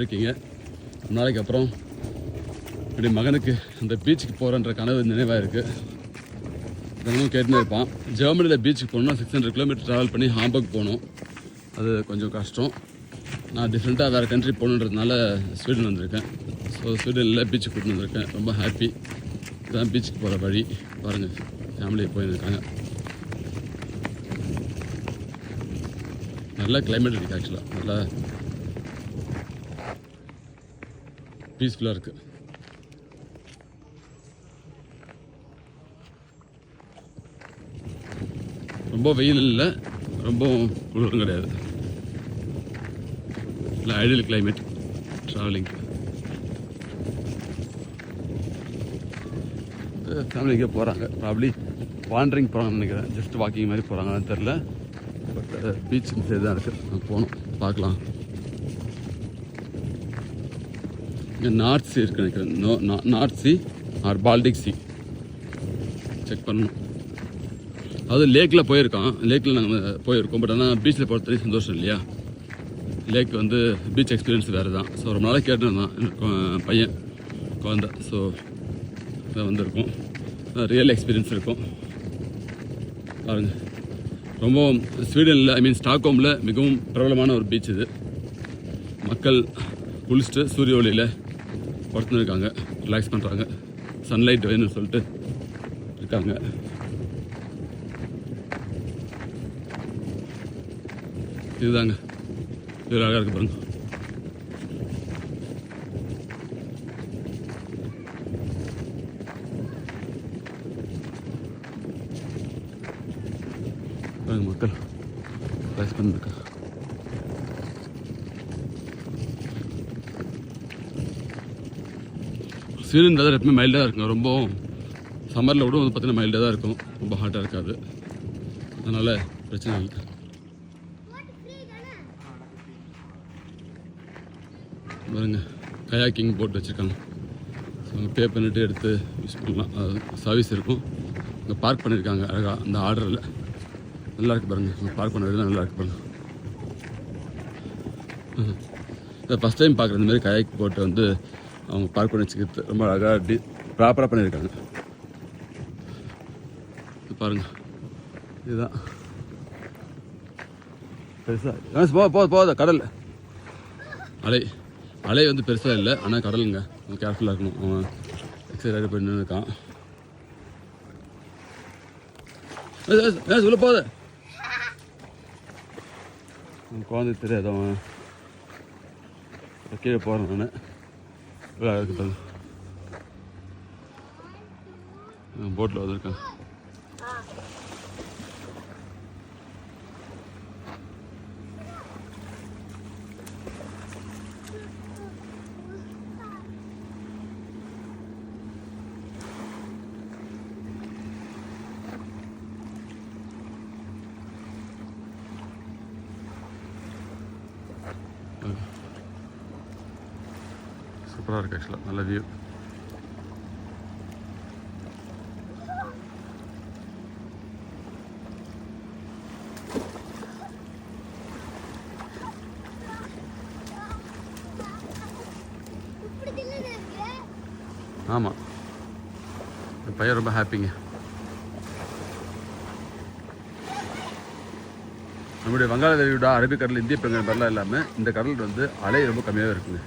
இருக்கீங்க. ரொம்ப நாளைக்கு அப்புறம் என்னுடைய மகனுக்கு அந்த பீச்சுக்கு போகிறன்ற கனவு நினைவாக இருக்குது தினமும் கேட்டுனே இருப்பான். ஜெர்மனியில் பீச்சுக்கு போகணுன்னா சிக்ஸ் ஹண்ட்ரட் கிலோமீட்டர் ட்ராவல் பண்ணி ஹாம்பர்க் போகணும். அது கொஞ்சம் கஷ்டம். நான் டிஃப்ரெண்ட்டாக வேறு கண்ட்ரி போகணுன்றதுனால ஸ்வீடன் வந்திருக்கேன். ஸோ ஸ்வீடனில் பீச்சுக்கு கூட்டு வந்திருக்கேன். ரொம்ப ஹாப்பி இதான் பீச்சுக்கு போகிற வழி. பாருங்கள் ஃபேமிலி போயிருக்காங்க. நல்ல கிளைமேட் இருக்குது ஆக்சுவலாக நல்லா பீஸ்ஃபுல்லாக இருக்குது ரொம்ப வெயில் இல்லை. ரொம்ப குளிரும் கிடையாது. இல்லை ஐடியல் கிளைமேட் ட்ராவலிங்க்கு ஃபேமிலிக்கே போகிறாங்க ப்ராப்ளி வாண்டரிங் போகிறாங்கன்னு நினைக்கிறேன். ஜஸ்ட் வாக்கிங் மாதிரி போகிறாங்கன்னு தெரில பட் பீச் சைடு தான் இருக்குது போகணும். பார்க்கலாம். இங்கே நார்த் சி இருக்கு நினைக்கிறேன். No North Sea or Baltic Sea check பண்ணணும். அது லேக்கில் போயிருக்கான். லேக்கில் நாங்கள் போயிருக்கோம். பட் ஆனால் பீச்சில் போகிற வரைக்கும் சந்தோஷம் இல்லையா? லேக் வந்து பீச் எக்ஸ்பீரியன்ஸ் வேறு தான் ஸோ ரொம்ப நாளாக கேட்டுருந்தான் எனக்கு பையன் குழந்த. ஸோ இதை வந்திருக்கும். ரியல் எக்ஸ்பீரியன்ஸ் இருக்கும். பாருங்க. ரொம்ப ஸ்வீடனில் ஐ மீன் ஸ்டாக்ஹோமில் மிகவும் பிரபலமான ஒரு பீச் இது. மக்கள் குளிச்சுட்டு சூரிய ஒளியில் படுத்துன்னு இருக்காங்க ரிலாக்ஸ் பண்ணுறாங்க சன்லைட் வேணும்னு சொல்லிட்டு இருக்காங்க. இதுதாங்க. இது அழகாக இருக்கு பாருங்க. மக்கள். ரிலாக்ஸ் பண்ணிருக்காங்க ஸ்வீடன் வெதர் எப்பவுமே மைல்டாக இருக்குங்க. ரொம்ப சம்மரில் கூட வந்து பார்த்தீங்கன்னா மைல்டாக தான் இருக்கும். ரொம்ப ஹாட்டாக இருக்காது. அதனால் பிரச்சனை இல்லை. பாருங்க. கயாக்கிங் போட்டு வச்சுருக்காங்க. ஸோ அங்கே பே பண்ணிட்டு எடுத்து யூஸ் பண்ணலாம். அது சர்வீஸ் இருக்கும். இங்கே பார்க் பண்ணியிருக்காங்க அழகாக அந்த ஆர்டரில் நல்லா இருக்கு பாருங்கள் இங்கே பார்க் பண்ணுறது நல்லா இருக்குது பாருங்கள் இதை ஃபஸ்ட் டைம் பார்க்குற இந்த மாதிரி கயாக் போட்டு வந்து அவங்க பார்க் பண்ணி வச்சுக்கிறது ரொம்ப அழகாக டி ப்ராப்பராக பண்ணியிருக்காங்க. பாருங்கள் இதுதான். பெருசாக போ போ போதும் கடல். அலை அலை வந்து பெருசாக இல்லை ஆனால் கடலுங்க. கொஞ்சம் கேர்ஃபுல்லாக இருக்கணும். அவன் எக்ஸைட் ஆகிட்டு போய் நின்று இருக்கான். சொல்ல போத குழந்தை தெரியாது அவன். கீழே போகிறேன் நான் இருக்குது போட்டில் வந்திருக்கான் சூப்பராக இருக்குது ஆக்சுவலாக நல்ல வியூ ஆமாம் பையன் ரொம்ப ஹாப்பிங்க நம்முடைய வங்காள விட அரபிக்கடல் இந்திய பெருங்கடல் மாதிரிலாம் இல்லாமல் இந்த கடல் வந்து அலை ரொம்ப கம்மியாகவே இருக்குங்க.